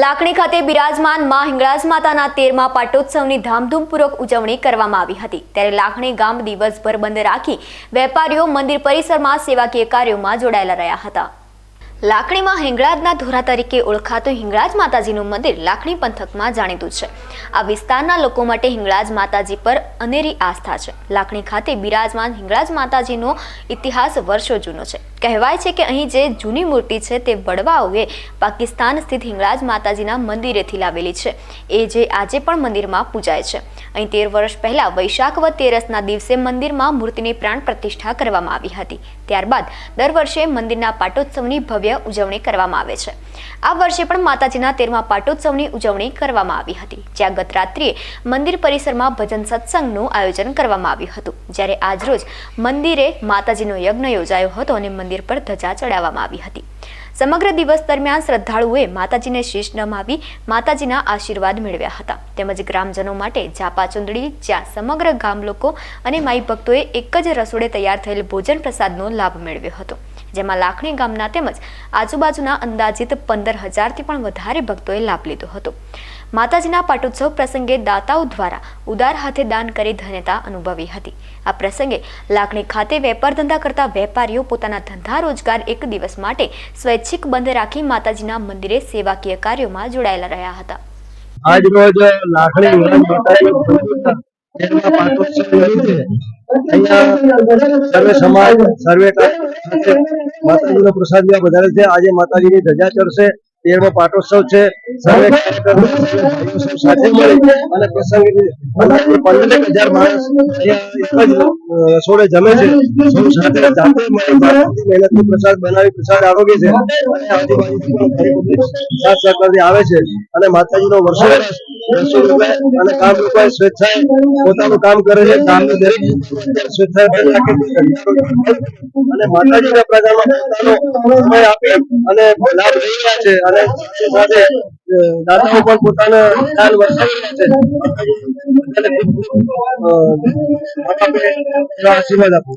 લાખણી ખાતે બિરાજમાનમાં હિંગળાજ માતાના તેરમા પાટોત્સવની ધામધૂમપૂર્વક ઉજવણી કરવામાં આવી હતી. ત્યારે લાખણી ગામ દિવસભર બંધ રાખી વેપારીઓ મંદિર પરિસરમાં સેવાકીય કાર્યોમાં જોડાયેલા રહ્યા હતા. લાકણીમાં હિંગળાજના ધોરા તરીકે ઓળખાતું હિંગળાજ માતાજીનું મંદિર લાખણી પંથકમાં જાણીતું છે. આ વિસ્તારના લોકો માટે હિંગળાજ માતાજી પર અનેરી આસ્થા છે. લાખણી ખાતે બિરાજમાન હિંગળાજ માતાજીનો ઇતિહાસ વર્ષો જૂનો છે. કહેવાય છે કે અહીં જે જૂની મૂર્તિ છે તે વડવાઓએ પાકિસ્તાન સ્થિત હિંગળાજ માતાજીના મંદિરેથી લાવેલી છે. એ જે આજે પણ મંદિરમાં પૂજાય છે. અહીં તેર વર્ષ પહેલાં વૈશાખ વ તેરસના દિવસે મંદિરમાં મૂર્તિની પ્રાણ પ્રતિષ્ઠા કરવામાં આવી હતી. ત્યારબાદ દર વર્ષે મંદિરના પાટોત્સવની ભવ્ય ઉજવણી કરવામાં આવે છે. આ વર્ષે પણ માતાજીના તેરમા પાટોત્સવની ઉજવણી કરવામાં આવી હતી. જ્યાં ગત રાત્રિએ મંદિર પરિસરમાં ભજન સત્સંગનું આયોજન કરવામાં આવ્યું હતું. જ્યારે આજરોજ મંદિરે માતાજીનો યજ્ઞ યોજાયો હતો અને મંદિર પર ધજા ચડાવવામાં આવી હતી. સમગ્ર દિવસ દરમિયાન શ્રદ્ધાળુઓએ માતાજીને શીશ નમાવી માતાજીના આશીર્વાદ મેળવ્યા હતા. તેમજ ગ્રામજનો માટે જાપા ચુંદડી, જ્યાં સમગ્ર ગામ લોકો અને માઈ ભક્તોએ એક જ રસોડે તૈયાર થયેલ ભોજન પ્રસાદનો લાભ મેળવ્યો હતો. જેમાં લાખણી ગામના તેમજ આજુબાજુના અંદાજિત પંદર હજારથી પણ વધારે ભક્તોએ લાભ લીધો હતો. માતાજીના પાટોત્સવ પ્રસંગે દાતાઓ દ્વારા ઉદાર હાથે દાન કરી ધન્યતા અનુભવી હતી. આ પ્રસંગે લાખણી ખાતે વેપાર ધંધા કરતા વેપારીઓ પોતાના ધંધા રોજગાર એક દિવસ માટે સ્વૈચ્છિક બંધ રાખી માતાજીના મંદિરે સેવાકીય કાર્યોમાં જોડાયેલા રહ્યા હતા. આજ રોજ લાખણી સર્વે સમાજ સર્વે માતાજીનો પ્રસાદ વધારે છે. આજે માતાજીની ધજા ચડશે. તેરમો પાટોત્સવ છે. સર્વે સાથે મળી અને પ્રસંગે પંદરેક હજાર માણસ રસોડે જમે છે. સૌ સાથે જાતે મળી મહેનતથી પ્રસાદ બનાવી પ્રસાદ આરોગ્ય છે. અને આજુબાજુથી સાત સહકારથી આવે છે. અને માતાજીનો વર્ષો અને કામ માતાજીના પ્રજામાં અને સાથે સાથે પણ પોતાના દાન રહ્યા છે. આપો.